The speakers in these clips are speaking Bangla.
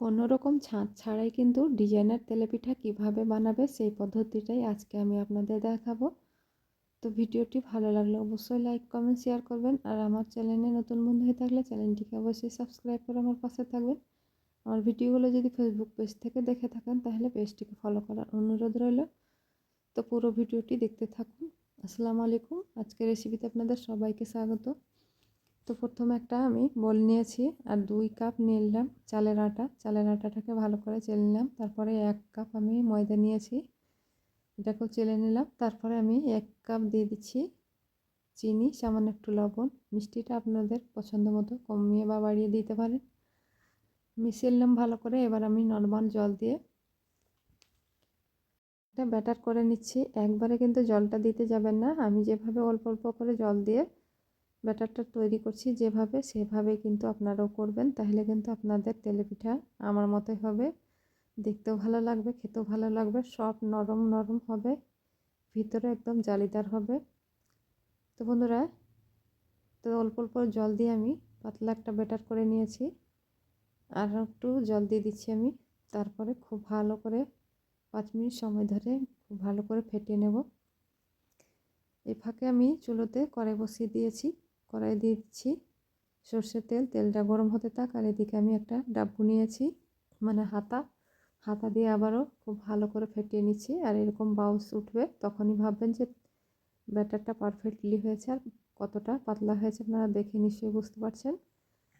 কোনো রকম ছাঁচ ছাড়াই কিন্তু ডিজাইনার তেলেপিঠা কীভাবে বানাবে সেই পদ্ধতিটাই আজকে আমি আপনাদের দেখাবো। তো ভিডিওটি ভালো লাগলে অবশ্যই লাইক, কমেন্ট, শেয়ার করবেন। আর আমার চ্যানেলে নতুন বন্ধু হয়ে থাকলে চ্যানেলটিকে অবশ্যই সাবস্ক্রাইব করে আমার পাশে থাকবেন। আমার ভিডিওগুলো যদি ফেসবুক পেজ থেকে দেখে থাকেন, তাহলে পেজটিকে ফলো করার অনুরোধ রইল। তো পুরো ভিডিওটি দেখতে থাকুন। আসসালামু আলাইকুম। আজকের রেসিপিতে আপনাদের সবাইকে স্বাগত। তো প্রথমে একটা আমি বল নিয়েছি আর দুই কাপ নিয়ে নিলাম চালের আটা। চালের আটাটাকে ভালো করে চেলে নিলাম। তারপরে এক কাপ আমি ময়দা নিয়েছি, এটাকেও চেলে নিলাম। তারপরে আমি এক কাপ দিয়ে দিচ্ছি চিনি, সামান্য একটু লবণ। মিষ্টিটা আপনাদের পছন্দ মতো কমিয়ে বা বাড়িয়ে দিতে পারেন। মিশিয়ে নিলাম ভালো করে। এবার আমি নর্মাল জল দিয়ে এটা ব্যাটার করে নিচ্ছি। একবারে কিন্তু জলটা দিতে যাবেন না। আমি যেভাবে অল্প অল্প করে জল দিয়ে ব্যাটারটা তৈরি করছি যেভাবে, সেভাবে কিন্তু আপনারাও করবেন। তাহলে কিন্তু আপনাদের তেলেপিঠা আমার মতোই হবে। দেখতেও ভালো লাগবে, খেতেও ভালো লাগবে, সব নরম নরম হবে, ভিতরে একদম জালিদার হবে। তো বন্ধুরা, তো অল্প অল্প জল দিয়ে আমি পাতলা একটা ব্যাটার করে নিয়েছি। আর একটু জল দিয়ে দিচ্ছি আমি। তারপরে খুব ভালো করে পাঁচ মিনিট সময় ধরে খুব ভালো করে ফেটিয়ে নেব। এই ফাঁকে আমি চুলোতে কড়াই বসিয়ে দিয়েছি। কড়াই দিয়ে দিচ্ছি। সর্ষের তেল, তেলটা গরম হতে থাক আর এদিকে আমি একটা ডাব্বু নিয়েছি মানে হাতা। হাতা দিয়ে আবারও খুব ভালো করে ফেটিয়ে নিচ্ছি আর এরকম বাউস উঠবে তখনই ভাববেন যে ব্যাটারটা পারফেক্টলি হয়েছে আর কতটা পাতলা হয়েছে আপনারা দেখে নিশ্চয়ই বুঝতে পারছেন।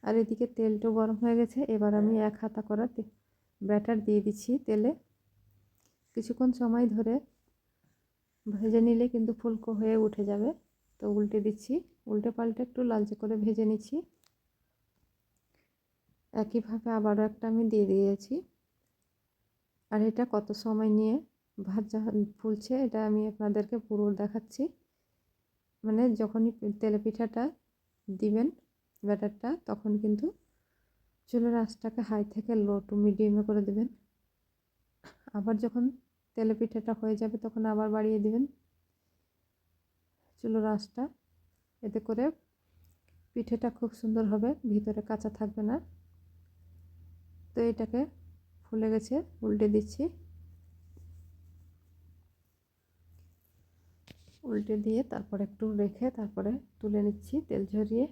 আর এদিকে তেলটাও গরম হয়ে গেছে, এবার আমি এক হাতা করা ব্যাটার দিয়ে দিচ্ছি তেলে। কিছুক্ষণ সময় ধরে ভেজে নিলে কিন্তু ফুলকো হয়ে উঠে যাবে। তো উল্টে দিচ্ছি। উল্টে পাল্টে একটু লালচে করে ভেজে নিচ্ছি। একইভাবে আবারও একটা আমি দিয়ে দিয়েছি। আর এটা কত সময় নিয়ে ভাজা ফুলছে এটা আমি আপনাদেরকে পুরো দেখাচ্ছি। মানে যখনই তেলে পিঠাটা দিবেন ব্যাটারটা তখন কিন্তু চুলের আঁচটাকে হাই থেকে লো টু মিডিয়ামে করে দেবেন। আবার যখন তেলে পিঠাটা হয়ে যাবে তখন আবার বাড়িয়ে দিবেন। চুলোর আঁচটা এতে করে পিঠেটা খুব সুন্দর হবে, ভিতরে কাঁচা থাকবে না। তো এটাকে ফুলে গেছে, উল্টে দিচ্ছি। উল্টে দিয়ে তারপর একটু রেখে তারপরে তুলে নিচ্ছি তেল ঝরিয়ে।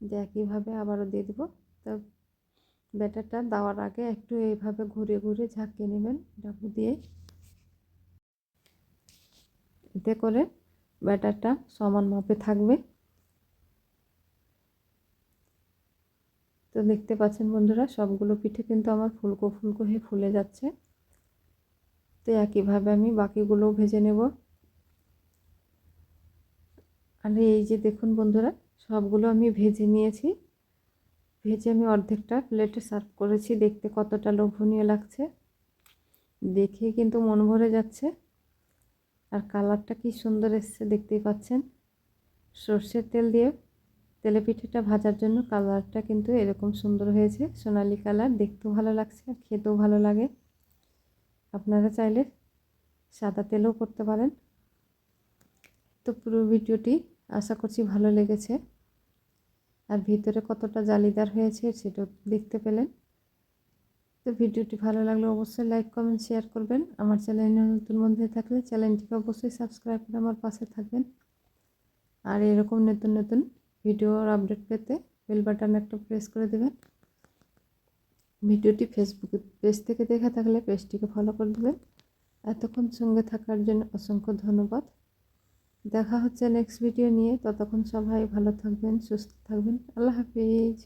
যে একইভাবে আবারও দিয়ে দেবো। তো ব্যাটারটা দেওয়ার আগে একটু এইভাবে ঘুরে ঘুরে ঝাঁকিয়ে নেবেন ডাবু দিয়ে এতে করে ব্যাটারটা সমান মাপে থাকবে। তো দেখতে পাচ্ছেন বন্ধুরা, সবগুলো পিঠে কিন্তু আমার ফুলকো ফুলকো হয়ে ফুলে যাচ্ছে। তো একইভাবে আমি বাকিগুলোও ভেজে নেব। আর এই যে দেখুন বন্ধুরা, সবগুলো আমি ভেজে নিয়েছি। ভেজে আমি অর্ধেকটা প্লেটে সার্ভ করেছি, দেখতে কতটা লোভনীয় লাগছে। দেখে কিন্তু মন ভরে যাচ্ছে। আর কালারটা কি সুন্দর এসছে দেখতেই পাচ্ছেন। সর্ষের তেল দিয়ে তেলে পিঠেটা ভাজার জন্য কালারটা কিন্তু এরকম সুন্দর হয়েছে। সোনালি কালার, দেখতেও ভালো লাগছে আর খেতেও ভালো লাগে। আপনারা চাইলে সাদা তেলও করতে পারেন। তো পুরো ভিডিওটি আশা করছি ভালো লেগেছে। আর ভিতরে কতটা জালিদার হয়েছে সেটাও দেখতে পেলেন। তো ভিডিওটি ভালো লাগলে অবশ্যই লাইক, কমেন্ট, শেয়ার করবেন। আমার চ্যানেলে নতুন বন্ধু থাকলে চ্যানেলটিকে অবশ্যই সাবস্ক্রাইব করে আমার পাশে থাকবেন। আর এরকম নতুন নতুন ভিডিওর আপডেট পেতে বেল বাটন একটা প্রেস করে দেবেন। ভিডিওটি ফেসবুক পেজ থেকে দেখা থাকলে পেজটিকে ফলো করে দেবেন। এতক্ষণ সঙ্গে থাকার জন্য অসংখ্য ধন্যবাদ। দেখা হচ্ছে নেক্সট ভিডিও নিয়ে। ততক্ষণ সবাই ভালো থাকবেন, সুস্থ থাকবেন। আল্লাহ হাফিজ।